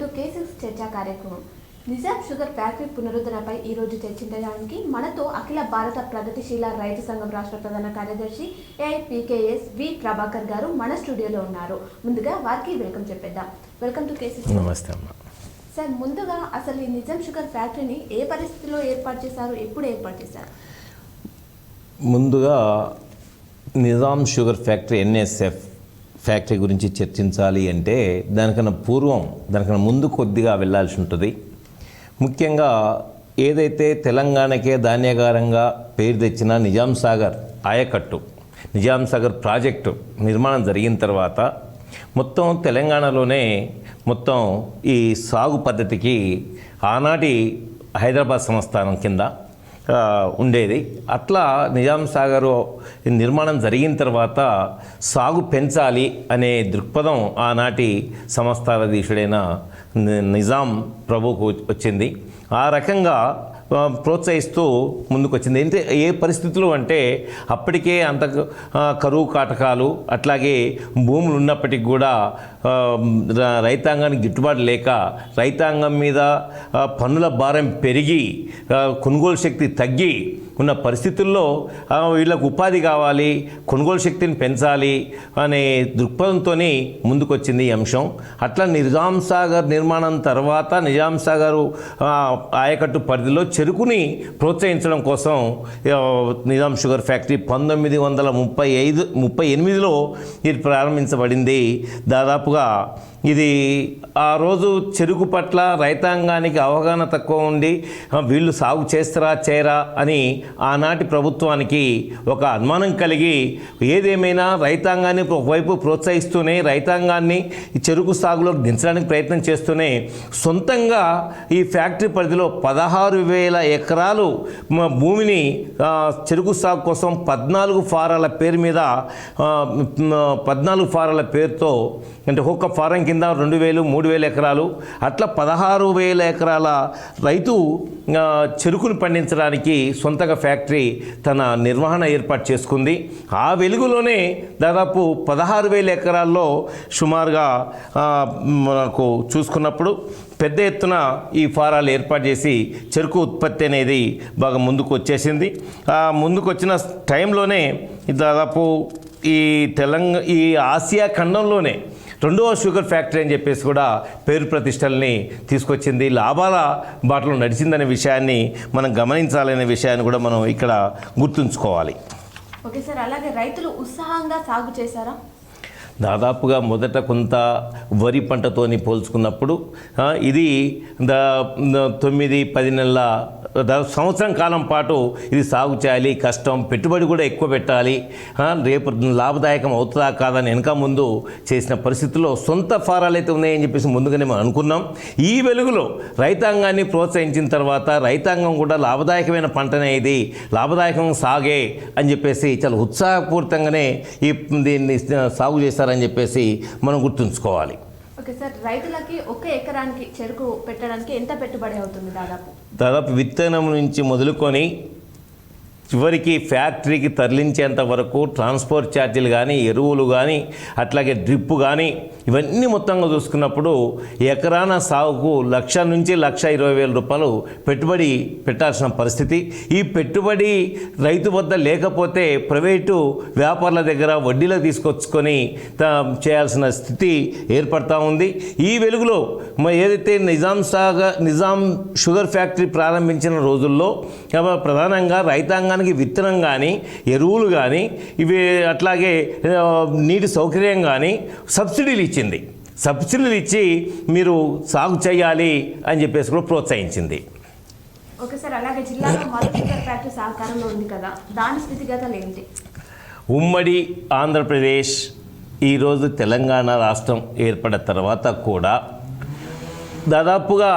చర్చా కార్యక్రమం. Nizam sugar factory పునరుద్ధరణపై ఈ రోజు చర్చించడానికి మనతో అఖిల భారత ప్రగతిశీల రైతు సంఘం రాష్ట్ర ప్రధాన కార్యదర్శి ఏఐపీకేఎస్ వి ప్రభాకర్ గారు మన స్టూడియోలో ఉన్నారు. ముందుగా వారికి వెల్కమ్ చెప్పేద్దాం. వెల్కమ్ టు కేసీ నమస్తే అమ్మ. సార్ ముందుగా అసలు ఈ నిజాం షుగర్ ఫ్యాక్టరీని ఏ పరిస్థితిలో ఏర్పాటు చేశారు? ఎప్పుడు ఏర్పాటు చేశారు? ముందుగా Nizam sugar factory NSF factory గురించి చర్చించాలి అంటే దానికన్నా పూర్వం దానికన్నా ముందు కొద్దిగా వెళ్ళాల్సి ఉంటుంది. ముఖ్యంగా ఏదైతే తెలంగాణకే ధాన్యాగారంగా పేరు తెచ్చిన నిజాం సాగర్ ఆయకట్టు నిజాం సాగర్ ప్రాజెక్టు నిర్మాణం జరిగిన తర్వాత మొత్తం తెలంగాణలోనే మొత్తం ఈ సాగు పద్ధతికి ఆనాటి హైదరాబాద్ సంస్థానం కింద ఉండేది. అట్లా నిజాం సాగర్ నిర్మాణం జరిగిన తర్వాత సాగు పెంచాలి అనే దృక్పథం ఆనాటి సంస్థానాధీశుడైన నిజాం ప్రభుకు వచ్చింది. ఆ రకంగా ప్రోత్సహిస్తూ ముందుకు వచ్చింది అంటే ఏ పరిస్థితులు అంటే అప్పటికే అంత కరువు కాటకాలు అట్లాగే భూములు ఉన్నప్పటికీ కూడా రైతాంగానికి గిట్టుబాటు లేక రైతాంగం మీద పన్నుల భారం పెరిగి కొనుగోలు శక్తి తగ్గి ఉన్న పరిస్థితుల్లో వీళ్ళకు ఉపాధి కావాలి కొనుగోలు శక్తిని పెంచాలి అనే దృక్పథంతో ముందుకొచ్చింది ఈ అంశం. అట్లా నిజాం సాగర్ నిర్మాణం తర్వాత నిజాం సాగర్ ఆయకట్టు పరిధిలో చెరుకుని ప్రోత్సహించడం కోసం నిజాం షుగర్ ఫ్యాక్టరీ పంతొమ్మిది వందల ముప్పై ఐదు ముప్పై ఎనిమిదిలో ఇది ప్రారంభించబడింది. దాదాపుగా ఇది ఆ రోజు చెరుకు పట్ల రైతాంగానికి అవగాహన తక్కువ ఉండి వీళ్ళు సాగు చేస్తారా చేయరా? అని ఆనాటి ప్రభుత్వానికి ఒక అనుమానం కలిగి ఏదేమైనా రైతాంగాన్ని ఒకవైపు ప్రోత్సహిస్తూనే రైతాంగాన్ని ఈ చెరుకు సాగులో దించడానికి ప్రయత్నం చేస్తూనే సొంతంగా ఈ ఫ్యాక్టరీ పరిధిలో పదహారు వేల ఎకరాలు భూమిని చెరుకు సాగు కోసం పద్నాలుగు ఫారాల పేరు మీద పద్నాలుగు ఫారాల పేరుతో అంటే ఒక్కొక్క ఫారంకి కింద రెండు వేలు మూడు వేల ఎకరాలు అట్లా పదహారు వేల ఎకరాల రైతు చెరుకును పండించడానికి సొంతగా ఫ్యాక్టరీ తన నిర్వహణ ఏర్పాటు చేసుకుంది. ఆ వెలుగులోనే దాదాపు పదహారు వేల ఎకరాల్లో సుమారుగా మనకు చూసుకున్నప్పుడు పెద్ద ఎత్తున ఈ ఫారాలు ఏర్పాటు చేసి చెరుకు ఉత్పత్తి అనేది బాగా ముందుకు వచ్చేసింది. ఆ ముందుకు వచ్చిన టైంలోనే దాదాపు ఈ తెలంగాణ ఈ ఆసియా ఖండంలోనే రెండవ షుగర్ ఫ్యాక్టరీ అని చెప్పేసి కూడా పేరు ప్రతిష్టల్ని తీసుకొచ్చింది. లాభాల బాటలో నడిచిందనే విషయాన్ని మనం గమనించాలనే విషయాన్ని కూడా మనం ఇక్కడ గుర్తుంచుకోవాలి. ఓకే సార్ అలాగే రైతులు ఉత్సాహంగా సాగు చేశారా? దాదాపుగా మొదట కొంత వరి పంటతోని పోల్చుకున్నప్పుడు ఇది దా తొమ్మిది పది నెలల సంవత్సరం కాలం పాటు ఇది సాగు చేయాలి కష్టం పెట్టుబడి కూడా ఎక్కువ పెట్టాలి రేపు లాభదాయకం అవుతుందా కాదని వెనక ముందు చేసిన పరిస్థితుల్లో సొంత ఫారాలు అయితే ఉన్నాయని చెప్పేసి ముందుగానే మనం అనుకున్నాం. ఈ వెలుగులో రైతాంగాన్ని ప్రోత్సహించిన తర్వాత రైతాంగం కూడా లాభదాయకమైన పంటనే ఇది లాభదాయకం సాగే అని చెప్పేసి చాలా ఉత్సాహపూరితంగానే ఈ దీన్ని సాగు చేశారని చెప్పేసి మనం గుర్తుంచుకోవాలి. ఓకే సార్ రైతులకి ఒక ఎకరానికి చెరుకు పెట్టడానికి ఎంత పెట్టుబడి అవుతుంది దాదాపు? దాదాపు విత్తనం నుంచి మొదలుకొని చివరికి ఫ్యాక్టరీకి తరలించేంత వరకు ట్రాన్స్పోర్ట్ ఛార్జీలు కానీ ఎరువులు కానీ అట్లాగే డ్రిప్ కానీ ఇవన్నీ మొత్తంగా చూసుకున్నప్పుడు ఎకరాన సాగుకు లక్ష నుంచి లక్ష ఇరవై వేల రూపాయలు పెట్టుబడి పెట్టాల్సిన పరిస్థితి. ఈ పెట్టుబడి రైతు వద్ద లేకపోతే ప్రైవేటు వ్యాపారుల దగ్గర వడ్డీలు తీసుకొచ్చుకొని చేయాల్సిన స్థితి ఏర్పడతా ఉంది. ఈ వెలుగులో ఏదైతే నిజాం సాగర్ నిజాం షుగర్ ఫ్యాక్టరీ ప్రారంభించిన రోజుల్లో ప్రధానంగా రైతాంగానికి విత్తనం కానీ ఎరువులు కానీ ఇవి అట్లాగే నీటి సౌకర్యం కానీ సబ్సిడీలు ఇచ్చింది. సబ్సిడీలు ఇచ్చి మీరు సాగు చేయాలి అని చెప్పేసి కూడా ప్రోత్సహించింది. ఓకే సార్ అలాగే జిల్లాలో మరో షుగర్ ఫ్యాక్టరీ సహకారంలో ఉంది కదా దాని స్థితిగతులు ఏంటి? ఉమ్మడి ఆంధ్రప్రదేశ్ ఈరోజు తెలంగాణ రాష్ట్రం ఏర్పడిన తర్వాత కూడా దాదాపుగా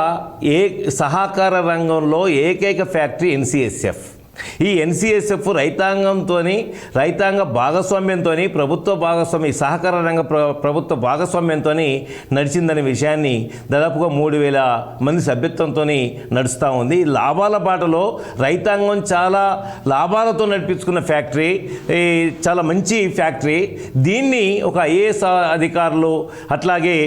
ఏ సహకార రంగంలో ఏకైక ఫ్యాక్టరీ ఎన్సిఎస్ఎఫ్. ఈ ఎన్సిఎస్ఎఫ్ రైతాంగంతో రైతాంగ భాగస్వామ్యంతో ప్రభుత్వ భాగస్వామ్య ఈ సహకార రంగ ప్ర ప్రభుత్వ భాగస్వామ్యంతో నడిచిందనే విషయాన్ని దాదాపుగా మూడు వేల మంది సభ్యత్వంతో నడుస్తూ ఉంది. ఈ లాభాల బాటలో రైతాంగం చాలా లాభాలతో నడిపించుకున్న ఫ్యాక్టరీ ఈ చాలా మంచి ఫ్యాక్టరీ. దీన్ని ఒక ఐఏఎస్ అధికారులు అట్లాగే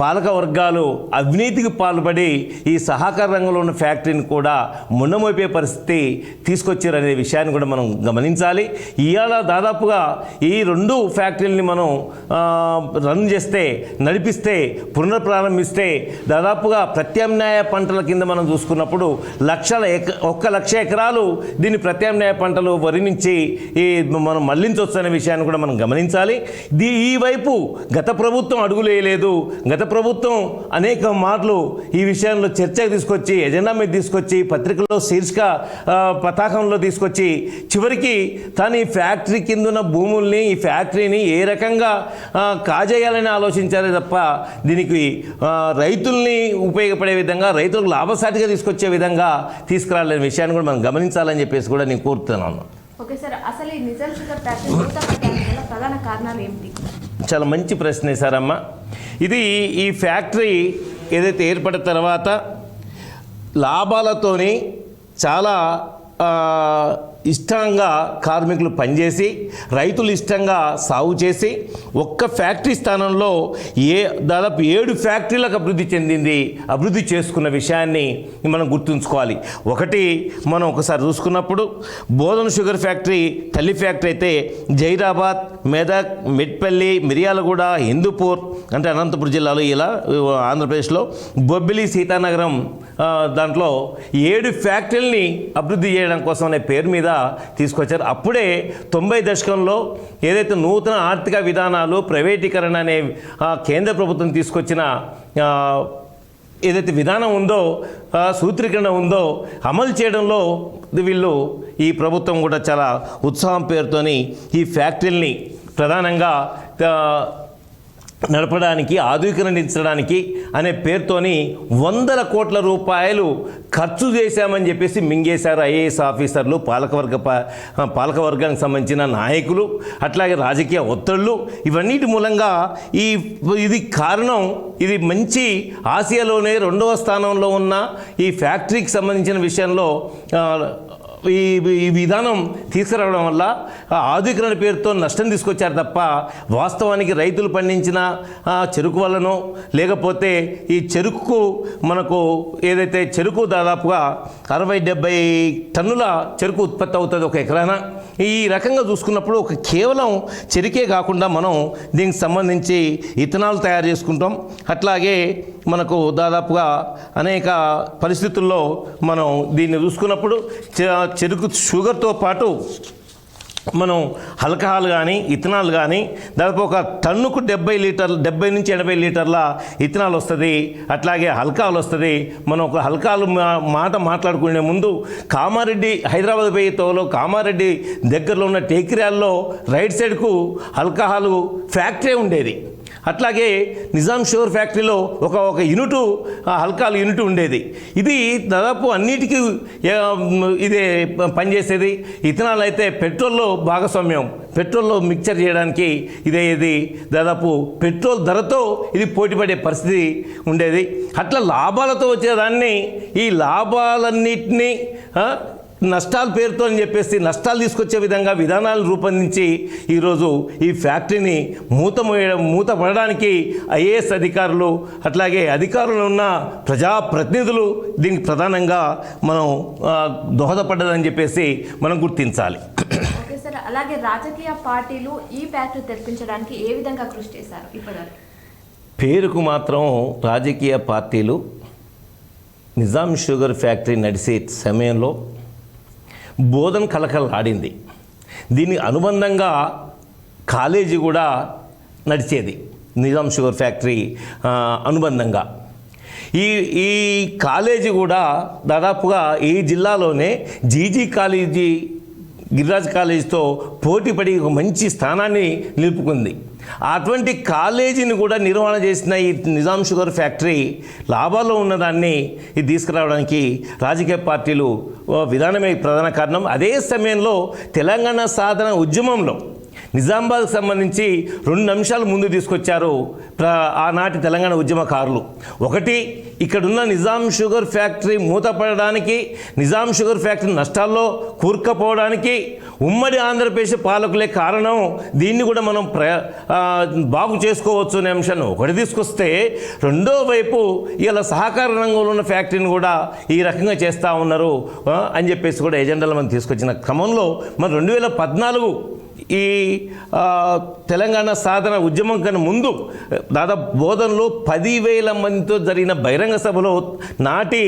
పాలక వర్గాలు అవినీతికి పాల్పడి ఈ సహకార రంగంలో ఉన్న ఫ్యాక్టరీని కూడా మున్నమోపే పరిస్థితి అనే విషయాన్ని కూడా మనం గమనించాలి. ఇవాళ దాదాపుగా ఈ రెండు ఫ్యాక్టరీలని మనం రన్ చేస్తే నడిపిస్తే పునఃప్రారంభిస్తే దాదాపుగా ప్రత్యామ్నాయ పంటల కింద మనం చూసుకున్నప్పుడు లక్షల ఎక ఒక్క లక్ష ఎకరాలు దీన్ని ప్రత్యామ్నాయ పంటలు వరి నుంచి ఈ మనం మళ్ళించవచ్చు అనే విషయాన్ని కూడా మనం గమనించాలి. దీ ఈ వైపు గత ప్రభుత్వం అడుగులేయలేదు. గత ప్రభుత్వం అనేక మార్లు ఈ విషయంలో చర్చకు తీసుకొచ్చి ఎజెండా మీద తీసుకొచ్చి పత్రికల్లో శీర్షిక పతాకం పతాకంలో తీసుకొచ్చి చివరికి తను ఈ ఫ్యాక్టరీ కింద ఉన్న భూముల్ని ఈ ఫ్యాక్టరీని ఏ రకంగా కాజేయాలని ఆలోచించారే తప్ప దీనికి రైతుల్ని ఉపయోగపడే విధంగా రైతులకు లాభసాటిగా తీసుకొచ్చే విధంగా తీసుకురాలనే విషయాన్ని కూడా మనం గమనించాలని చెప్పేసి కూడా నేను కోరుతున్నాను ఓకే సార్ అసలు ఈ నిజాం షుగర్ ఫ్యాక్టరీ మూతపడడానికి గల ప్రధాన కారణాలు ఏమిటి? చాలా మంచి ప్రశ్న వేశారమ్మా ఇది ఈ ఫ్యాక్టరీ ఏదైతే ఏర్పడిన తర్వాత లాభాలతోని చాలా ఆ, ఇష్టంగా కార్మికులు పనిచేసి రైతులు ఇష్టంగా సాగు చేసి ఒక్క ఫ్యాక్టరీ స్థానంలో ఏ దాదాపు ఏడు ఫ్యాక్టరీలకు అభివృద్ధి చెందింది అభివృద్ధి చేసుకున్న విషయాన్ని మనం గుర్తుంచుకోవాలి. ఒకటి మనం ఒకసారి చూసుకున్నప్పుడు బోధన షుగర్ ఫ్యాక్టరీ తల్లి ఫ్యాక్టరీ అయితే జైరాబాద్ మెదక్ మెట్పల్లి మిర్యాలగూడ హిందూపూర్ అంటే అనంతపురం జిల్లాలో ఇలా ఆంధ్రప్రదేశ్లో బొబ్బిలి సీతానగరం దాంట్లో ఏడు ఫ్యాక్టరీల్ని అభివృద్ధి చేయడం కోసం అనే పేరు మీద తీసుకొచ్చారు. అప్పుడే తొంభై దశకంలో ఏదైతే నూతన ఆర్థిక విధానాలు ప్రైవేటీకరణ అనే కేంద్ర ప్రభుత్వం తీసుకొచ్చిన ఏదైతే విధానం ఉందో సూత్రీకరణ ఉందో అమలు చేయడంలో వీళ్ళు ఈ ప్రభుత్వం కూడా చాలా ఉత్సాహం పేరుతోని ఈ ఫ్యాక్టరీల్ని ప్రధానంగా నడపడానికి ఆధునీకరించడానికి అనే పేరుతోని వందల కోట్ల రూపాయలు ఖర్చు చేశామని చెప్పేసి మింగేశారు ఐఏఎస్ ఆఫీసర్లు పాలకవర్గ పాలకవర్గానికి సంబంధించిన నాయకులు అట్లాగే రాజకీయ ఒత్తిళ్ళు ఇవన్నిటి మూలంగా ఈ ఇది కారణం ఇది మంచి ఆసియాలోనే రెండవ స్థానంలో ఉన్న ఈ ఫ్యాక్టరీకి సంబంధించిన విషయంలో ఈ ఈ విధానం తీసుకురావడం వల్ల ఆధునికరణ పేరుతో నష్టం తీసుకొచ్చారు తప్ప వాస్తవానికి రైతులు పండించిన చెరుకు వల్లనో లేకపోతే ఈ చెరుకు మనకు ఏదైతే చెరుకు దాదాపుగా అరవై డెబ్బై టన్నుల చెరుకు ఉత్పత్తి అవుతుంది ఒక ఎకరాన ఈ రకంగా చూసుకున్నప్పుడు ఒక కేవలం చెరుకే కాకుండా మనం దీనికి సంబంధించి ఇథనాలు తయారు చేసుకుంటాం. అట్లాగే మనకు దాదాపుగా అనేక పరిస్థితుల్లో మనం దీన్ని చూసుకున్నప్పుడు చెరుకు షుగర్తో పాటు మనం హల్కహాలు కానీ ఇథనాల్ కానీ దాదాపు ఒక టన్నుకు డెబ్బై లీటర్లు డెబ్బై నుంచి ఎనభై లీటర్ల ఇథనాల్ వస్తుంది. అట్లాగే ఆల్కహాల్ వస్తుంది. మనం ఒక హల్కాలు మా- మాట మాట్లాడుకునే ముందు కామారెడ్డి హైదరాబాద్ పోయే తోలో కామారెడ్డి దగ్గరలో ఉన్న టేకిరాల్లో రైట్ సైడ్కు ఆల్కహాల్ ఫ్యాక్టరీ ఉండేది. అట్లాగే నిజాం షుగర్ ఫ్యాక్టరీలో ఒక ఒక యూనిట్ హల్కాలు యూనిట్ ఉండేది. ఇది దాదాపు అన్నిటికీ ఇదే పనిచేసేది. ఇథనాల్ అయితే పెట్రోల్లో భాగస్వామ్యం పెట్రోల్లో మిక్చర్ చేయడానికి ఇదే ఇది దాదాపు పెట్రోల్ ధరతో ఇది పోటీపడే పరిస్థితి ఉండేది. అట్లా లాభాలతో వచ్చేదాన్ని ఈ లాభాలన్నింటినీ నష్టాల పేరుతో అని చెప్పేసి నష్టాలు తీసుకొచ్చే విధంగా విధానాలు రూపొందించి ఈరోజు ఈ ఫ్యాక్టరీని మూత మోయడం మూత పడడానికి ఐఏఎస్ అధికారులు అట్లాగే అధికారులు ఉన్న ప్రజాప్రతినిధులు దీనికి ప్రధానంగా మనం దోహదపడ్డదని చెప్పేసి మనం గుర్తించాలి. అలాగే రాజకీయ పార్టీలు ఈ ఫ్యాక్టరీ తెప్పించడానికి ఏ విధంగా కృషి చేశారు ఇప్పటివరకు? పేరుకు మాత్రం రాజకీయ పార్టీలు నిజాం షుగర్ ఫ్యాక్టరీ నడిచే సమయంలో బోధన కలకలాడింది దీని అనుబంధంగా కాలేజీ కూడా నడిచేది. నిజాం షుగర్ ఫ్యాక్టరీ అనుబంధంగా. ఈ ఈ కాలేజీ కూడా దాదాపుగా ఈ జిల్లాలోనే జీజీ కాలేజీ గిరిరాజ్ కాలేజీతో పోటీపడి ఒక మంచి స్థానాన్ని నిలుపుకుంది. అటువంటి కాలేజీని కూడా నిర్వహణ చేసిన ఈ నిజాం షుగర్ ఫ్యాక్టరీ లాభాల్లో ఉన్నదాన్ని ఇది తీసుకురావడానికి రాజకీయ పార్టీలు విధానమే ప్రధాన కారణం. అదే సమయంలో తెలంగాణ సాధన ఉద్యమంలో నిజామాబాద్కు సంబంధించి రెండు అంశాలు ముందు తీసుకొచ్చారు ఆనాటి తెలంగాణ ఉద్యమకారులు. ఒకటి ఇక్కడున్న నిజాం షుగర్ ఫ్యాక్టరీ మూతపడడానికి నిజాం షుగర్ ఫ్యాక్టరీ నష్టాల్లో కూర్కపోవడానికి ఉమ్మడి ఆంధ్రప్రదేశ్ పాలకులే కారణం. దీన్ని కూడా మనం ప్ర బాగు చేసుకోవచ్చు అనే అంశాన్ని ఒకటి తీసుకొస్తే రెండో వైపు ఇలా సహకార రంగంలో ఉన్న ఫ్యాక్టరీని కూడా ఈ రకంగా చేస్తూ ఉన్నారు అని చెప్పేసి కూడా ఎజెండాలో మనం తీసుకొచ్చిన క్రమంలో మన రెండు వేల పద్నాలుగు ఈ తెలంగాణ సాధన ఉద్యమం కన్నా ముందు దాదాపు బోధనలో పదివేల మందితో జరిగిన బహిరంగ సభలో నాటి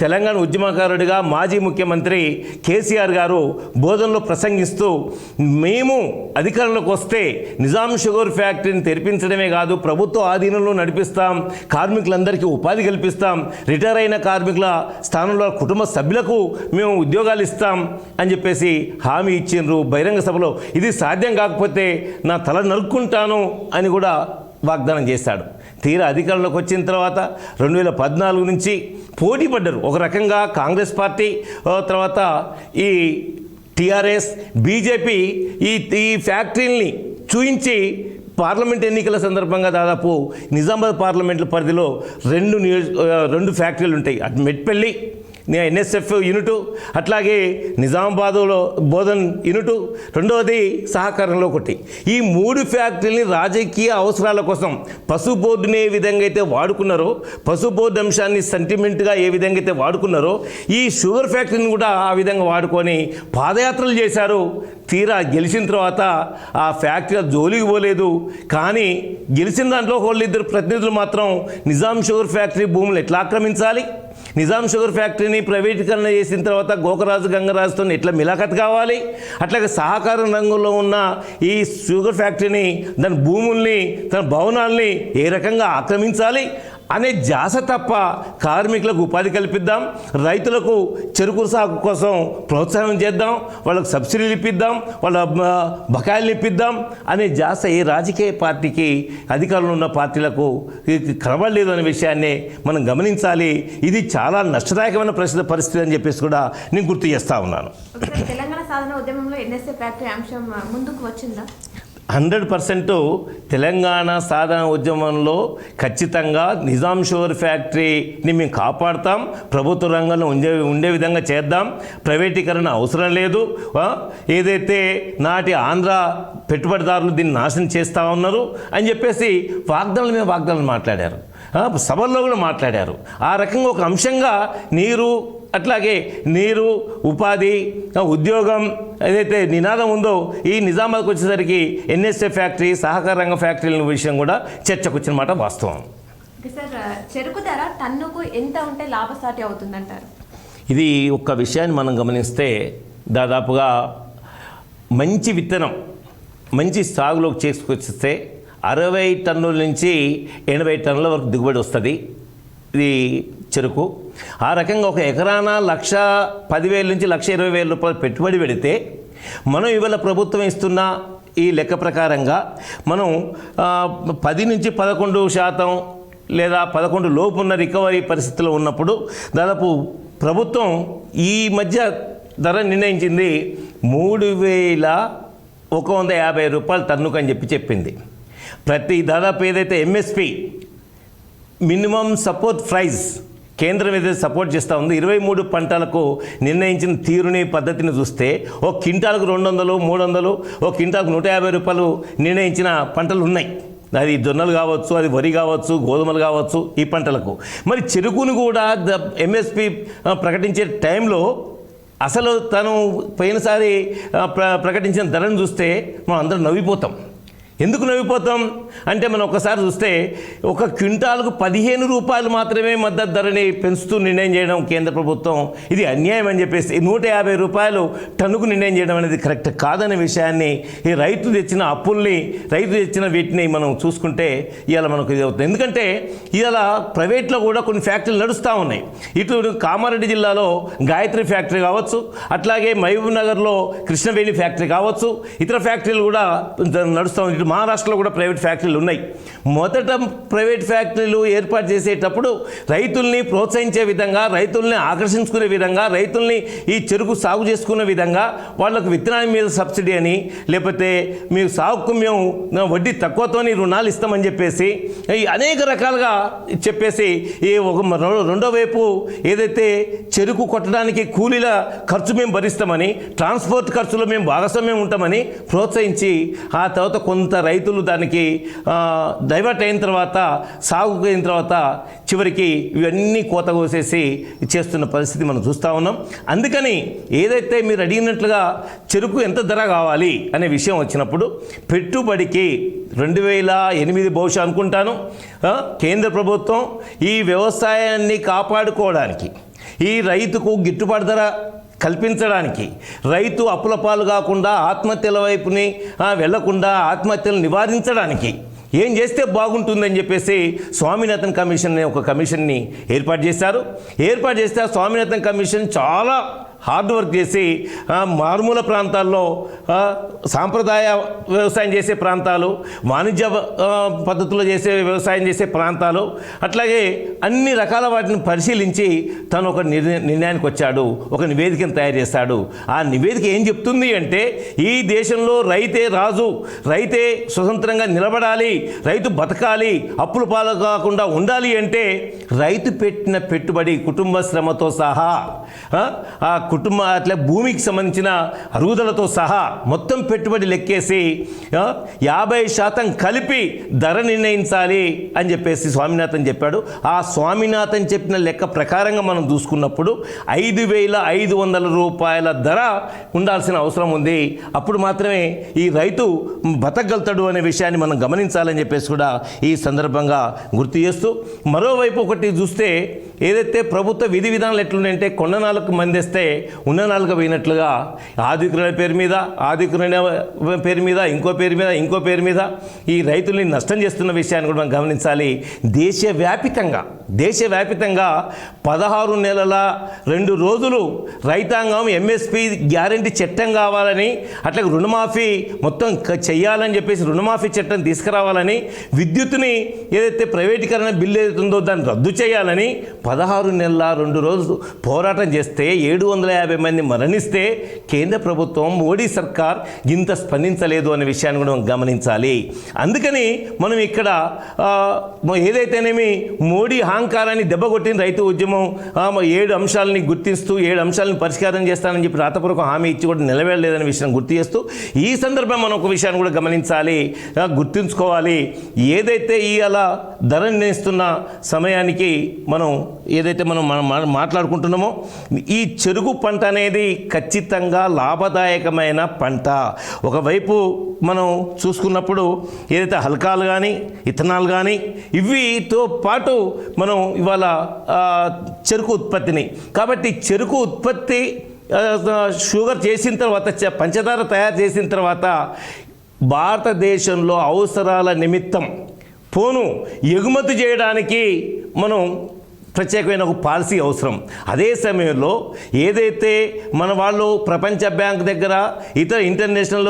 తెలంగాణ ఉద్యమకారుడిగా మాజీ ముఖ్యమంత్రి కేసీఆర్ గారు బోధనలో ప్రసంగిస్తూ మేము అధికారంలోకి వస్తే నిజాం షుగర్ ఫ్యాక్టరీని తెరిపించడమే కాదు ప్రభుత్వ ఆధీనంలో నడిపిస్తాం కార్మికులందరికీ ఉపాధి కల్పిస్తాం రిటైర్ అయిన కార్మికుల స్థానంలో కుటుంబ సభ్యులకు మేము ఉద్యోగాలు ఇస్తాం అని చెప్పేసి హామీ ఇచ్చిండ్రు బహిరంగ సభలో. ఇది సాధ్యం కాకపోతే నా తల నరుక్కుంటాను అని కూడా వాగ్దానం చేశాడు. తీరా అధికారంలోకి వచ్చిన తర్వాత రెండు వేల పద్నాలుగు నుంచి పోటీ పడ్డారు. ఒక రకంగా కాంగ్రెస్ పార్టీ తర్వాత ఈ టీఆర్ఎస్ బీజేపీ ఈ ఈ ఫ్యాక్టరీని చూయించి పార్లమెంట్ ఎన్నికల సందర్భంగా దాదాపు నిజామాబాద్ పార్లమెంట్ల పరిధిలో రెండు నియోజ రెండు ఫ్యాక్టరీలు ఉంటాయి. అటు మెట్పల్లి ఎన్ఎస్ఎఫ్ యూనిటు అట్లాగే నిజామాబాదులో బోధన్ యూనిటు రెండవది సహకారంలో ఒకటి ఈ మూడు ఫ్యాక్టరీని రాజకీయ అవసరాల కోసం పశు బోర్డుని ఏ విధంగా అయితే వాడుకున్నారో పశు బోర్డు అంశాన్ని సెంటిమెంట్గా ఏ విధంగా అయితే వాడుకున్నారో ఈ షుగర్ ఫ్యాక్టరీని కూడా ఆ విధంగా వాడుకొని పాదయాత్రలు చేశారు. తీరా గెలిచిన తర్వాత ఆ ఫ్యాక్టరీ జోలికి పోలేదు. కానీ గెలిచిన దాంట్లో వాళ్ళిద్దరు ప్రతినిధులు మాత్రం నిజాం షుగర్ ఫ్యాక్టరీ భూములు ఎట్లా ఆక్రమించాలి? నిజాం షుగర్ ఫ్యాక్టరీని ప్రైవేటీకరణ చేసిన తర్వాత గోకరాజు గంగరాజుతో ఎట్లా మిలాఖత్ కావాలి? అట్లాగే సహకార రంగంలో ఉన్న ఈ షుగర్ ఫ్యాక్టరీని దాని భూముల్ని తన భవనాల్ని ఏ రకంగా ఆక్రమించాలి? అనే జాస తప్ప కార్మికులకు ఉపాధి కల్పిద్దాం రైతులకు చెరుకు సాగు కోసం ప్రోత్సాహం చేద్దాం వాళ్ళకు సబ్సిడీలు ఇప్పిద్దాం వాళ్ళ బకాయిలు ఇప్పిద్దాం అనే జాస ఏ రాజకీయ పార్టీకి అధికారంలో ఉన్న పార్టీలకు కనబడలేదు అనే విషయాన్ని మనం గమనించాలి. ఇది చాలా నష్టదాయకమైన పరిస్థితి పరిస్థితి అని చెప్పేసి కూడా నేను గుర్తు చేస్తా ఉన్నాను. తెలంగాణ సాధన ఉద్యమంలో ఎన్ఎస్ఏ ఫ్యాక్టరీ అంశం ముందుకు వచ్చిందా? హండ్రెడ్ పర్సెంట్ తెలంగాణ సాధన ఉద్యమంలో ఖచ్చితంగా నిజాం షుగర్ ఫ్యాక్టరీని మేము కాపాడుతాం. ప్రభుత్వ రంగంలో ఉండే ఉండే విధంగా చేద్దాం. ప్రైవేటీకరణ అవసరం లేదు. ఏదైతే నాటి ఆంధ్ర పెట్టుబడిదారులు దీన్ని నాశనం చేస్తూ ఉన్నారు అని చెప్పేసి వాగ్దానాల మీద వాగ్దానాలు మాట్లాడారు. సభల్లో కూడా మాట్లాడారు. ఆ రకంగా ఒక అంశంగా నీరు అట్లాగే నీరు ఉపాధి ఉద్యోగం ఏదైతే నినాదం ఉందో ఈ నిజామాబాద్కి వచ్చేసరికి ఎన్ఎస్ఏ ఫ్యాక్టరీ సహకార రంగ ఫ్యాక్టరీల విషయం కూడా చర్చకు వచ్చిన మాట వాస్తవం సార్ చెరుకు ధర టన్నుకు ఎంత ఉంటే లాభసాటి అవుతుందంటారు? ఇది ఒక్క విషయాన్ని మనం గమనిస్తే దాదాపుగా మంచి విత్తనం మంచి సాగులోకి చేసుకొచ్చిస్తే అరవై టన్నుల నుంచి ఎనభై టన్నుల వరకు దిగుబడి వస్తుంది. ఇది చెరుకు. ఆ రకంగా ఒక ఎకరాన లక్ష పదివేల నుంచి లక్ష ఇరవై వేల రూపాయలు పెట్టుబడి పెడితే మనం ఇవాళ ప్రభుత్వం ఇస్తున్న ఈ లెక్క ప్రకారంగా మనం పది నుంచి పదకొండు శాతం లేదా పదకొండు లోపు ఉన్న రికవరీ పరిస్థితిలో ఉన్నప్పుడు దాదాపు ప్రభుత్వం ఈ మధ్య ధర నిర్ణయించింది మూడు వేల ఒక వంద యాభై రూపాయలు టన్నుకు అని చెప్పి చెప్పింది. ప్రతి దాదాపు ఏదైతే ఎంఎస్పి మినిమం సపోర్ట్ ప్రైస్ కేంద్రం ఏదైతే సపోర్ట్ చేస్తూ ఉంది ఇరవై మూడు పంటలకు నిర్ణయించిన తీరుని పద్ధతిని చూస్తే ఒక క్వింటాలకు రెండు వందలు మూడు వందలు ఒక క్వింటాలకు నూట యాభై రూపాయలు నిర్ణయించిన పంటలు ఉన్నాయి. అది జొన్నలు కావచ్చు అది వరి కావచ్చు గోధుమలు కావచ్చు ఈ పంటలకు. మరి చెరుకును కూడా ద ఎంఎస్పి ప్రకటించే టైంలో అసలు తను పోయినసారి ప్ర ప్రకటించిన ధరను చూస్తే మనం అందరం నవ్విపోతాం. ఎందుకు నవ్విపోతాం? అంటే మనం ఒకసారి చూస్తే ఒక క్వింటాల్కు పదిహేను రూపాయలు మాత్రమే మద్దతు ధరని పెంచుతూ నిర్ణయం చేయడం కేంద్ర ప్రభుత్వం. ఇది అన్యాయం అని చెప్పేసి నూట యాభై రూపాయలు టన్నుకు నిర్ణయం చేయడం అనేది కరెక్ట్ కాదనే విషయాన్ని ఈ రైతు తెచ్చిన అప్పుల్ని రైతు తెచ్చిన వీటిని మనం చూసుకుంటే ఇవాళ మనకు ఇది అవుతుంది. ఎందుకంటే ఇవాళ ప్రైవేట్లో కూడా కొన్ని ఫ్యాక్టరీలు నడుస్తూ ఉన్నాయి. ఇటు కామారెడ్డి జిల్లాలో గాయత్రి ఫ్యాక్టరీ కావచ్చు అట్లాగే మహబూబ్ నగర్లో కృష్ణవేణి ఫ్యాక్టరీ కావచ్చు ఇతర ఫ్యాక్టరీలు కూడా నడుస్తూ ఉన్నాయి. మహారాష్ట్రలో కూడా ప్రైవేట్ ఫ్యాక్టరీలు ఉన్నాయి. మొదట ప్రైవేట్ ఫ్యాక్టరీలు ఏర్పాటు చేసేటప్పుడు రైతుల్ని ప్రోత్సహించే విధంగా రైతుల్ని ఆకర్షించుకునే విధంగా రైతుల్ని ఈ చెరుకు సాగు చేసుకునే విధంగా వాళ్ళకు విత్తనాల మీద సబ్సిడీ అని లేకపోతే మీ సాగుకు మేము వడ్డీ తక్కువతోని రుణాలు ఇస్తామని చెప్పేసి ఈ అనేక రకాలుగా చెప్పేసి ఈ ఒక రెండో వైపు ఏదైతే చెరుకు కొట్టడానికి కూలీల ఖర్చు మేము భరిస్తామని ట్రాన్స్పోర్ట్ ఖర్చులో మేము భాగస్వామ్యం ఉంటామని ప్రోత్సహించి ఆ తర్వాత కొంత రైతులు దానికి డైవర్ట్ అయిన తర్వాత సాగు అయిన తర్వాత చివరికి ఇవన్నీ కోత కోసేసి చేస్తున్న పరిస్థితి మనం చూస్తూ ఉన్నాం. అందుకని ఏదైతే మీరు అడిగినట్లుగా చెరుకు ఎంత ధర కావాలి అనే విషయం వచ్చినప్పుడు పెట్టుబడికి రెండు వేల ఎనిమిది బహుశా అనుకుంటాను. కేంద్ర ప్రభుత్వం ఈ వ్యవసాయాన్ని కాపాడుకోవడానికి ఈ రైతుకు గిట్టుబాటు ధర కల్పించడానికి. రైతు అప్పుల పాలు కాకుండా ఆత్మహత్యల వైపుని వెళ్ళకుండా ఆత్మహత్యలు నివారించడానికి. ఏం చేస్తే బాగుంటుందని చెప్పేసి స్వామినాథన్ కమిషన్ అనే ఒక కమిషన్ని ఏర్పాటు చేశారు. ఏర్పాటు చేస్తే ఆ స్వామినాథన్ కమిషన్ చాలా హార్డ్ వర్క్ చేసి మారుమూల ప్రాంతాల్లో సాంప్రదాయ వ్యవసాయం చేసే ప్రాంతాలు వాణిజ్య ఆ, పద్ధతిలో చేసే వ్యవసాయం చేసే ప్రాంతాలు అట్లాగే అన్ని రకాల వాటిని పరిశీలించి తను ఒక నిర్ణయానికి వచ్చాడు ఒక నివేదికను తయారు చేస్తాడు. ఆ నివేదిక ఏం చెప్తుంది అంటే ఈ దేశంలో రైతే రాజు రైతే స్వతంత్రంగా నిలబడాలి రైతు బతకాలి అప్పులు పాలు కాకుండా ఉండాలి అంటే రైతు పెట్టిన పెట్టుబడి కుటుంబ శ్రమతో సహా కుటుంబ అట్లా భూమికి సంబంధించిన అరుగుదలతో సహా మొత్తం పెట్టుబడి లెక్కేసి యాభై శాతం కలిపి ధర నిర్ణయించాలి అని చెప్పేసి స్వామినాథన్ చెప్పాడు. ఆ స్వామినాథన్ చెప్పిన లెక్క ప్రకారంగా మనం చూసుకున్నప్పుడు ఐదు వేల ఐదు వందల రూపాయల ధర ఉండాల్సిన అవసరం ఉంది. అప్పుడు మాత్రమే ఈ రైతు బతకగలుగుతాడు అనే విషయాన్ని మనం గమనించాలని చెప్పేసి కూడా ఈ సందర్భంగా గుర్తు చేస్తూ మరోవైపు ఒకటి చూస్తే ఏదైతే ప్రభుత్వ విధి విధానాలు ఎట్లున్నాయంటే కొండ నాలుగు మందేస్తే ఉన్న నాలుగు పోయినట్లుగా ఆదికుల పేరు మీద ఆధికుల పేరు మీద ఇంకో పేరు మీద ఇంకో పేరు మీద ఈ రైతుల్ని నష్టం చేస్తున్న విషయాన్ని కూడా మనం గమనించాలి. దేశవ్యాపితంగా దేశవ్యాప్తంగా పదహారు నెలల రెండు రోజులు రైతాంగం ఎంఎస్పి గ్యారంటీ చట్టం కావాలని అట్లా రుణమాఫీ మొత్తం క- చెయ్యాలని చెప్పేసి రుణమాఫీ చట్టం తీసుకురావాలని విద్యుత్తుని ఏదైతే ప్రైవేటీకరణ బిల్లు ఏదైతుందో దాన్ని రద్దు చేయాలని పదహారు నెలల రెండు రోజులు పోరాటం చేస్తే ఏడు వందల యాభై మంది మరణిస్తే కేంద్ర ప్రభుత్వం మోడీ సర్కార్ ఇంత స్పందించలేదు అనే విషయాన్ని కూడా గమనించాలి. అందుకని మనం ఇక్కడ ఏదైతేనేమి మోడీ అహంకారాన్ని దెబ్బకొట్టిన రైతు ఉద్యమం ఏడు అంశాలని గుర్తిస్తూ ఏడు అంశాలను పరిష్కారం చేస్తానని చెప్పి రాతపూర్వక హామీ ఇచ్చి కూడా నిలబడలేదనే విషయం గుర్తు చేస్తూ ఈ సందర్భం మనం ఒక విషయాన్ని కూడా గమనించాలి గుర్తుంచుకోవాలి. ఏదైతే ఈ అలా ధర నిర్ణయిస్తున్న సమయానికి మనం ఏదైతే మనం మనం మాట్లాడుకుంటున్నామో ఈ చెరుకు పంట అనేది ఖచ్చితంగా లాభదాయకమైన పంట. ఒకవైపు మనం చూసుకున్నప్పుడు ఏదైతే హల్కాలు కానీ ఇథనాల్ కానీ ఇవితో పాటు మనం ఇవాళ చెరుకు ఉత్పత్తిని. కాబట్టి చెరుకు ఉత్పత్తి షుగర్ చేసిన తర్వాత పంచదార తయారు చేసిన తర్వాత భారతదేశంలో అవసరాల నిమిత్తం పోను ఎగుమతి చేయడానికి మనం ప్రత్యేకమైన ఒక పాలసీ అవసరం. అదే సమయంలో ఏదైతే మన వాళ్ళు ప్రపంచ బ్యాంక్ దగ్గర ఇతర ఇంటర్నేషనల్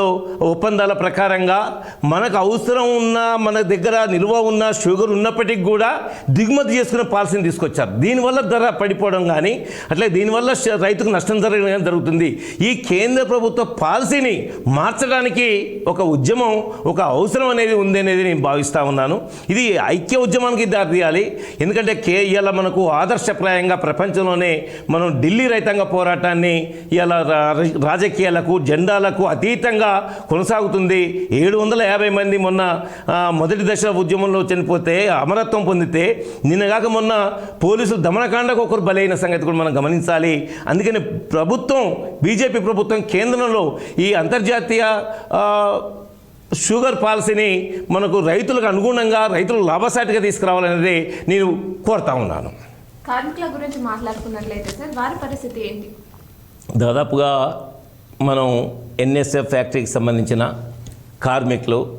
ఒప్పందాల ప్రకారంగా మనకు అవసరం ఉన్న మన దగ్గర నిల్వ ఉన్న షుగర్ ఉన్నప్పటికీ కూడా దిగుమతి చేసుకునే పాలసీని తీసుకొచ్చారు. దీనివల్ల ధర పడిపోవడం కానీ అట్లే దీనివల్ల రైతుకు నష్టం జరగడం జరుగుతుంది. ఈ కేంద్ర ప్రభుత్వ పాలసీని మార్చడానికి ఒక ఉద్యమం ఒక అవసరం అనేది ఉంది అనేది నేను భావిస్తూ ఉన్నాను. ఇది ఐక్య ఉద్యమానికి దారితీయాలి. ఎందుకంటే కే ఇవాళ మనకు ఆదర్శప్రాయంగా ప్రపంచంలోనే మనం ఢిల్లీ రైతాంగ పోరాటాన్ని ఇలా రాజకీయాలకు జెండాలకు అతీతంగా కొనసాగుతుంది. ఏడు వందల యాభై మంది మొన్న మొదటి దశ ఉద్యమంలో చనిపోతే అమరత్వం పొందితే నిన్నగాక మొన్న పోలీసులు దమనకాండకు ఒకరు బలైన సంగతి కూడా మనం గమనించాలి. అందుకని ప్రభుత్వం బీజేపీ ప్రభుత్వం కేంద్రంలో ఈ అంతర్జాతీయ షుగర్ పాలసీని మనకు రైతులకు అనుగుణంగా రైతులు లాభసాటిగా తీసుకురావాలనేది నేను కోరుతా ఉన్నాను. కార్మికుల గురించి మాట్లాడుకున్నట్లయితే సార్ వారి పరిస్థితి ఏంటి? దాదాపుగా మనం ఎన్ఎస్ఎఫ్ ఫ్యాక్టరీకి సంబంధించిన కార్మికులు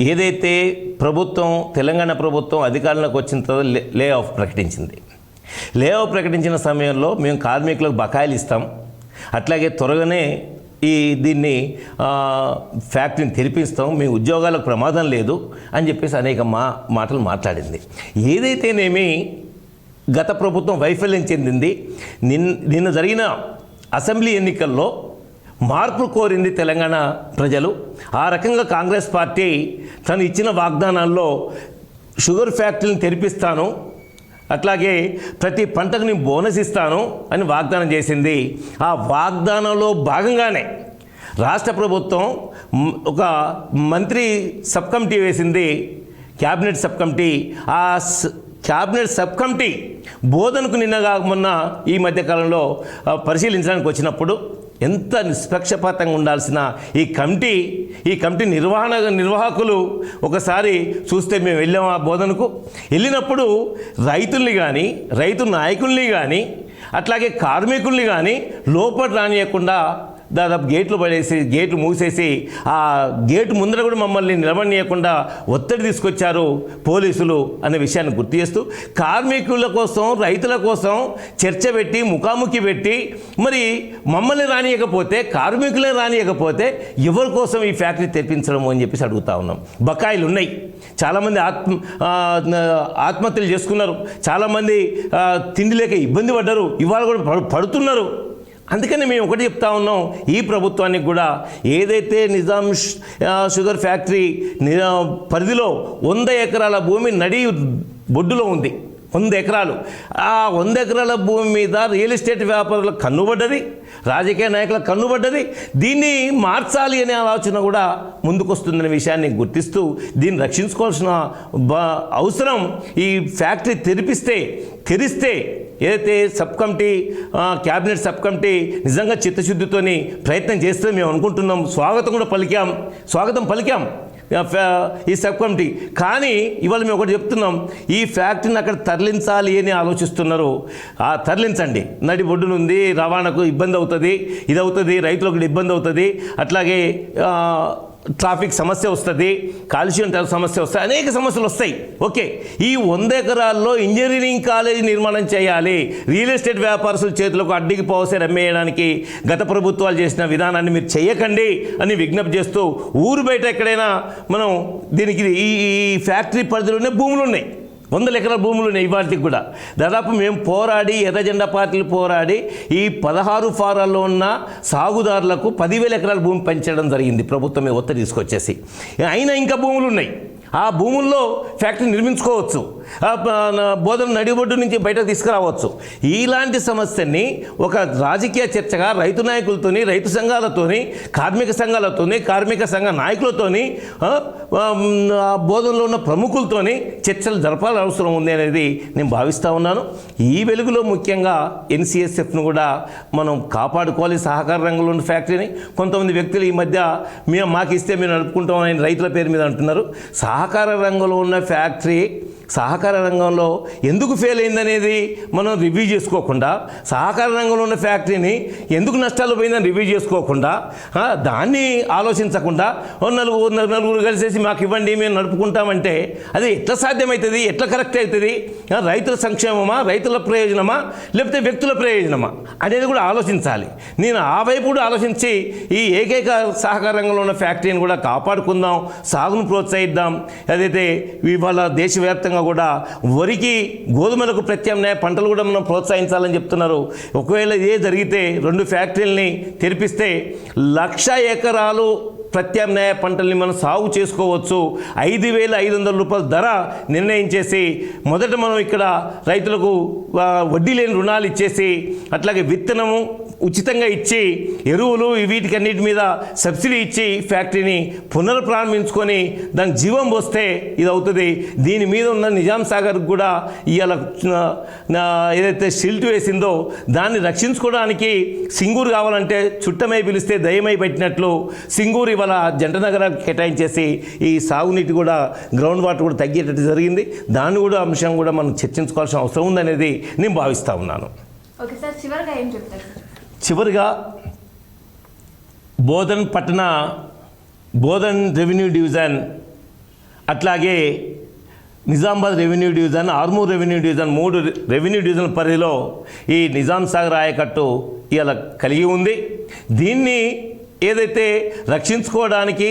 ఏదైతే ప్రభుత్వం తెలంగాణ ప్రభుత్వం అధికారంలోకి వచ్చిన తర్వాత లే లే ఆఫ్ ప్రకటించింది. లే ఆఫ్ ప్రకటించిన సమయంలో మేము కార్మికులకు బకాయిలు ఇస్తాం. అట్లాగే త్వరగానే ఈ దీన్ని ఫ్యాక్టరీని తెరిపిస్తాం మీ ఉద్యోగాలకు ప్రమాదం లేదు అని చెప్పేసి అనేక మా మాటలు మాట్లాడింది. ఏదైతేనేమి గత ప్రభుత్వం వైఫల్యం చెందింది. నిన్ నిన్న జరిగిన అసెంబ్లీ ఎన్నికల్లో మార్పు కోరింది తెలంగాణ ప్రజలు. ఆ రకంగా కాంగ్రెస్ పార్టీ తను ఇచ్చిన వాగ్దానాల్లో షుగర్ ఫ్యాక్టరీని తెరిపిస్తాను అట్లాగే ప్రతి పంటకు నేను బోనస్ ఇస్తాను అని వాగ్దానం చేసింది. ఆ వాగ్దానంలో భాగంగానే రాష్ట్ర ప్రభుత్వం ఒక మంత్రి సబ్ కమిటీ వేసింది. క్యాబినెట్ సబ్ కమిటీ ఆ క్యాబినెట్ సబ్ కమిటీ బోధనకు నిన్నగా మొన్న ఈ మధ్యకాలంలో పరిశీలించడానికి వచ్చినప్పుడు ఎంత నిష్పక్షపాతంగా ఉండాల్సిన ఈ కమిటీ ఈ కమిటీ నిర్వహణ నిర్వాహకులు ఒకసారి చూస్తే మేము వెళ్ళాము ఆ బోధనకు. వెళ్ళినప్పుడు రైతుల్ని కానీ రైతు నాయకుల్ని కానీ అట్లాగే కార్మికుల్ని కానీ లోపల రానియకుండా దాదాపు గేట్లు పడేసి గేట్లు మూసేసి ఆ గేటు ముందర కూడా మమ్మల్ని నిలబడనీయకుండా ఒత్తిడి తీసుకొచ్చారు పోలీసులు అనే విషయాన్ని గుర్తు చేస్తూ కార్మికుల కోసం రైతుల కోసం చర్చ పెట్టి ముఖాముఖి పెట్టి మరి మమ్మల్ని రానియకపోతే కార్మికులే రానియకపోతే ఎవరి కోసం ఈ ఫ్యాక్టరీ తెప్పించడం అని చెప్పేసి అడుగుతా ఉన్నాం. బకాయిలు ఉన్నాయి. చాలామంది ఆత్మ ఆత్మహత్యలు చేసుకున్నారు. చాలామంది తిండి లేక ఇబ్బంది పడ్డారు. ఇవాళ కూడా పడు- పడుతున్నారు. అందుకని మేము ఒకటి చెప్తా ఉన్నాం ఈ ప్రభుత్వానికి కూడా ఏదైతే నిజాం షుగర్ ఫ్యాక్టరీ పరిధిలో వంద ఎకరాల భూమి నడి బొడ్డులో ఉంది వంద ఎకరాలు. ఆ వంద ఎకరాల భూమి మీద రియల్ ఎస్టేట్ వ్యాపారులకు కన్నుబడ్డది రాజకీయ నాయకులకు కన్నుబడ్డది దీన్ని మార్చాలి అనే ఆలోచన కూడా ముందుకొస్తుందనే విషయాన్ని గుర్తిస్తూ దీన్ని రక్షించుకోవాల్సిన బ అవసరం ఈ ఫ్యాక్టరీ తెరిపిస్తే తెరిస్తే ఏదైతే sub committee cabinet sub committee నిజంగా చిత్తశుద్ధితోని ప్రయత్నం చేస్తే మేము అనుకుంటున్నాం. స్వాగతం కూడా పలికాం. స్వాగతం పలికాం. ఈ సబ్ కమిటీ కానీ ఇవాళ మేము ఒకటి చెప్తున్నాం ఈ ఫ్యాక్టరీని అక్కడ తరలించాలి అని ఆలోచిస్తున్నారు. ఆ తరలించండి. నడి బొడ్డునుంది రవాణాకు ఇబ్బంది అవుతుంది ఇది అవుతుంది రైతులకు ఇబ్బంది అవుతుంది. అట్లాగే ట్రాఫిక్ సమస్య వస్తుంది కాలుష్యం సమస్య వస్తుంది అనేక సమస్యలు వస్తాయి. ఓకే ఈ వంద ఎకరాల్లో ఇంజనీరింగ్ కాలేజీ నిర్మాణం చేయాలి. రియల్ ఎస్టేట్ వ్యాపారస్తుల చేతులకు అడ్డికి పోసే రమ్మేయడానికి గత ప్రభుత్వాలు చేసిన విధానాన్ని మీరు చేయకండి అని విజ్ఞప్తి చేస్తూ ఊరు బయట ఎక్కడైనా మనం దీనికి ఈ ఫ్యాక్టరీ పరిధిలోనే భూములు ఉన్నాయి వందల ఎకరాల భూములు ఉన్నాయి వాటికి కూడా. దాదాపు మేము పోరాడి ఎర్రజెండా పార్టీలు పోరాడి ఈ పదహారు ఫారాల్లో ఉన్న సాగుదారులకు పదివేల ఎకరాల భూమి పెంచడం జరిగింది ప్రభుత్వమే ఒత్తిడి తీసుకొచ్చేసి. అయినా ఇంకా భూములు ఉన్నాయి. ఆ భూముల్లో ఫ్యాక్టరీ నిర్మించుకోవచ్చు. బోధన నడిబొడ్డు నుంచి బయటకు తీసుకురావచ్చు. ఇలాంటి సమస్యని ఒక రాజకీయ చర్చగా రైతు నాయకులతోని రైతు సంఘాలతోని కార్మిక సంఘాలతోని కార్మిక సంఘ నాయకులతోని బోధనలో ఉన్న ప్రముఖులతోని చర్చలు జరపాల్సిన అవసరం ఉంది అనేది నేను భావిస్తూ ఉన్నాను. ఈ వెలుగులో ముఖ్యంగా ఎన్సిఎస్ఎఫ్ను కూడా మనం కాపాడుకోవాలి సహకార రంగంలో ఉన్న ఫ్యాక్టరీని. కొంతమంది వ్యక్తులు ఈ మధ్య మేము మాకు ఇస్తే మేము నడుపుకుంటామని రైతుల పేరు మీద అంటున్నారు. సహకార రంగంలో ఉన్న ఫ్యాక్టరీ సహకార రంగంలో ఎందుకు ఫెయిల్ అయిందనేది మనం రివ్యూ చేసుకోకుండా సహకార రంగంలో ఉన్న ఫ్యాక్టరీని ఎందుకు నష్టాలు పోయిందని రివ్యూ చేసుకోకుండా దాన్ని ఆలోచించకుండా ఓ నలుగురు నలుగురు కలిసేసి మాకు ఇవ్వండి మేము నడుపుకుంటామంటే అది ఎట్లా సాధ్యమవుతుంది ఎట్లా కరెక్ట్ అవుతుంది రైతుల సంక్షేమమా రైతుల ప్రయోజనమా లేకపోతే వ్యక్తుల ప్రయోజనమా అనేది కూడా ఆలోచించాలి. నేను ఆ వైపు కూడా ఆలోచించి ఈ ఏకైక సహకార రంగంలో ఉన్న ఫ్యాక్టరీని కూడా కాపాడుకుందాం సాగును ప్రోత్సహిద్దాం. అదైతే ఇవాళ దేశవ్యాప్తంగా కూడా వరికి గోధుమలకు ప్రత్యామ్నాయ పంటలు కూడా మనం ప్రోత్సహించాలని చెప్తున్నారు. ఒకవేళ ఇదే జరిగితే రెండు ఫ్యాక్టరీలని తెరిపిస్తే లక్ష ఎకరాలు ప్రత్యామ్నాయ పంటల్ని మనం సాగు చేసుకోవచ్చు. ఐదు వేల ఐదు వందల రూపాయల ధర నిర్ణయించేసి మొదట మనం ఇక్కడ రైతులకు వడ్డీ లేని రుణాలు ఇచ్చేసి అట్లాగే విత్తనము ఉచితంగా ఇచ్చి ఎరువులు వీటికన్నిటి మీద సబ్సిడీ ఇచ్చి ఫ్యాక్టరీని పునర్ప్రారంభించుకొని దానికి జీవం పోస్తే ఇది అవుతుంది దీని మీద ఉన్న నిజాం సాగర్ కూడా ఇవాళ ఏదైతే షిల్ట్ వేసిందో దాన్ని రక్షించుకోవడానికి సింగూరు కావాలంటే చుట్టమై పిలిస్తే దయమై పెట్టినట్లు సింగూరు ఇవాళ జంట నగరానికి కేటాయించేసి ఈ సాగునీటి కూడా గ్రౌండ్ వాటర్ కూడా తగ్గేటట్టు జరిగింది. దాన్ని కూడా అంశం కూడా మనం చర్చించుకోవాల్సిన అవసరం ఉందనేది నేను భావిస్తూ ఉన్నాను. ఓకే సార్ చివరిగా ఏం చెప్తారు? చివరిగా బోధన్ పట్టణ బోధన్ రెవెన్యూ డివిజన్ అట్లాగే Nizamabad revenue division Armoor revenue division మూడు రెవెన్యూ డివిజన్ పరిధిలో ఈ నిజాం సాగర్ ఆయకట్టు ఇలా కలిగి ఉంది. దీన్ని ఏదైతే రక్షించుకోవడానికి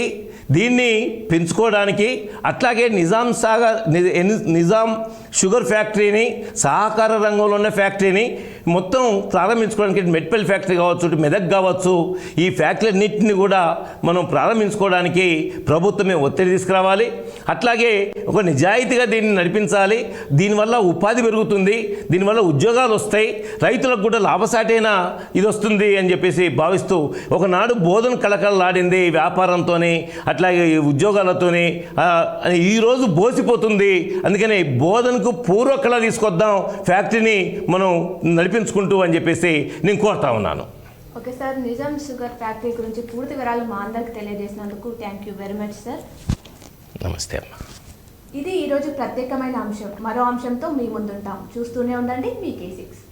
దీన్ని పెంచుకోవడానికి అట్లాగే నిజాం సాగర్ ని- నిజాం షుగర్ ఫ్యాక్టరీని సహకార రంగంలో ఉన్న ఫ్యాక్టరీని మొత్తం ప్రారంభించుకోవడానికి ఇటు మెట్పల్ ఫ్యాక్టరీ కావచ్చు మెదక్ కావచ్చు ఈ ఫ్యాక్టరీన్నింటిని కూడా మనం ప్రారంభించుకోవడానికి ప్రభుత్వమే ఒత్తిడి తీసుకురావాలి. అట్లాగే ఒక నిజాయితీగా దీన్ని నడిపించాలి. దీనివల్ల ఉపాధి పెరుగుతుంది దీనివల్ల ఉద్యోగాలు వస్తాయి రైతులకు కూడా లాభసాటైన ఇది వస్తుంది అని చెప్పేసి భావిస్తూ ఒకనాడు బోధన కళకళలాడింది వ్యాపారంతోనే. అట్లాగే ఈ ఉద్యోగాలతోనే ఈరోజు బోసిపోతుంది. అందుకని బోధనకు పూర్వ కళ తీసుకొద్దాం ఫ్యాక్టరీని మనం నడిపించుకుంటూ అని చెప్పేసి నేను కోరుతా ఉన్నాను. Okay sir Nizam sugar factory గురించి పూర్తి వివరాలు మా అందరికి తెలియజేసినందుకు thank you very much sir. నమస్తే అమ్మా. ఇది ఈరోజు ప్రత్యేకమైన అంశం. మరో అంశంతో మీ ముందుంటాం. చూస్తూనే ఉండండి మీ కే సిక్స్